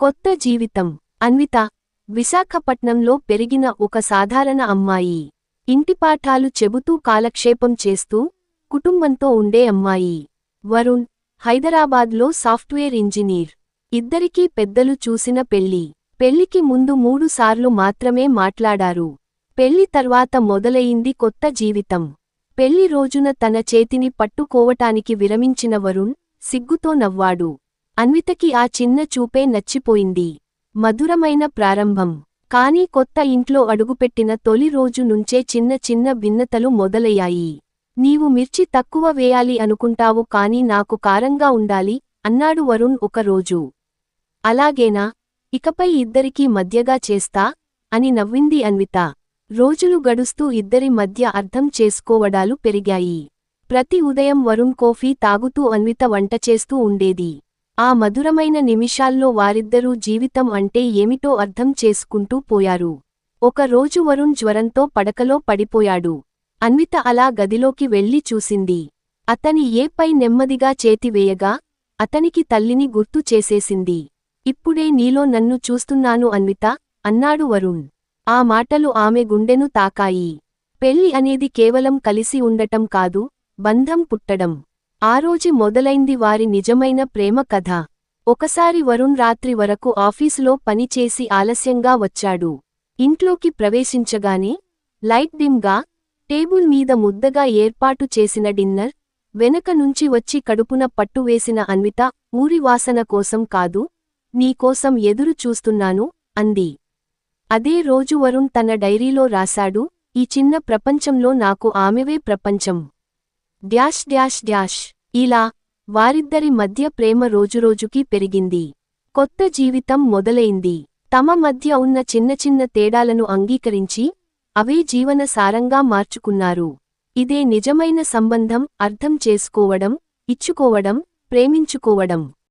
కొత్త జీవితం. అన్విత విశాఖపట్నంలో పెరిగిన ఒక సాధారణ అమ్మాయి. ఇంటిపాఠాలు చెబుతూ కాలక్షేపం చేస్తూ కుటుంబంతో ఉండే అమ్మాయి. వరుణ్ హైదరాబాద్లో సాఫ్ట్వేర్ ఇంజనీర్. ఇద్దరికీ పెద్దలు చూసిన పెళ్ళి పెళ్ళికి ముందు మూడుసార్లు మాత్రమే మాట్లాడారు. పెళ్ళి తర్వాత మొదలయింది కొత్త జీవితం. పెళ్ళి రోజున తన చేతిని పట్టుకోవటానికి విరమించిన వరుణ్ సిగ్గుతో నవ్వాడు. అన్వితకి ఆ చిన్న చూపే నచ్చిపోయింది. మధురమైన ప్రారంభం. కానీ కొత్త ఇంట్లో అడుగుపెట్టిన తొలి రోజు నుంచే చిన్న చిన్న భిన్నతలు మొదలయ్యాయి. నీవు మిర్చి తక్కువ వేయాలి అనుకుంటావు కాని నాకు కారంగా ఉండాలి అన్నాడు వరుణ్ ఒకరోజు. అలాగేనా? ఇకపై ఇద్దరికీ మధ్యగా చేస్తా? అని నవ్వింది అన్విత. రోజులు గడుస్తూ ఇద్దరి మధ్య అర్థం చేసుకోవడాలు పెరిగాయి. ప్రతి ఉదయం వరుణ్ కాఫీ తాగుతూ అన్విత వంట చేస్తూ ఉండేది. ఆ మధురమైన నిమిషాల్లో వారిద్దరూ జీవితం అంటే ఏమిటో అర్థం చేసుకుంటూ పోయారు. ఒకరోజు వరుణ్ జ్వరంతో పడకలో పడిపోయాడు. అన్విత అలా గదిలోకి వెళ్ళి చూసింది. అతని ఏపై నెమ్మదిగా చేతివేయగా అతనికి తల్లిని గుర్తు చేసేసింది. ఇప్పుడే నీలో నన్ను చూస్తున్నాను అన్విత అన్నాడు వరుణ్. ఆ మాటలు ఆమె గుండెను తాకాయి. పెళ్ళి అనేది కేవలం కలిసి ఉండటం కాదు బంధం పుట్టడం. ఆ రోజు మొదలైంది వారి నిజమైన ప్రేమ కథ. ఒకసారి వరుణ్ రాత్రి వరకు ఆఫీసులో పనిచేసి ఆలస్యంగా వచ్చాడు. ఇంట్లోకి ప్రవేశించగానే లైట్ డిమ్గా టేబుల్ మీద ముద్దగా ఏర్పాటు చేసిన డిన్నర్ వెనక నుంచి వచ్చి కడుపున పట్టువేసిన అన్విత ఊరి వాసన కోసం కాదు నీకోసం ఎదురు చూస్తున్నాను అంది. అదే రోజు వరుణ్ తన డైరీలో రాశాడు ఈ చిన్న ప్రపంచంలో నాకు ఆమెవే ప్రపంచం. Dash dash dash. ఇలా వారిద్దరి మధ్య ప్రేమ రోజురోజుకీ పెరిగింది. కొత్త జీవితం మొదలైంది. తమ మధ్య ఉన్న చిన్న చిన్న తేడాలను అంగీకరించి అవే జీవన సారంగా మార్చుకున్నారు. ఇదే నిజమైన సంబంధం అర్థం చేసుకోవడం ఇచ్చుకోవడం ప్రేమించుకోవడం.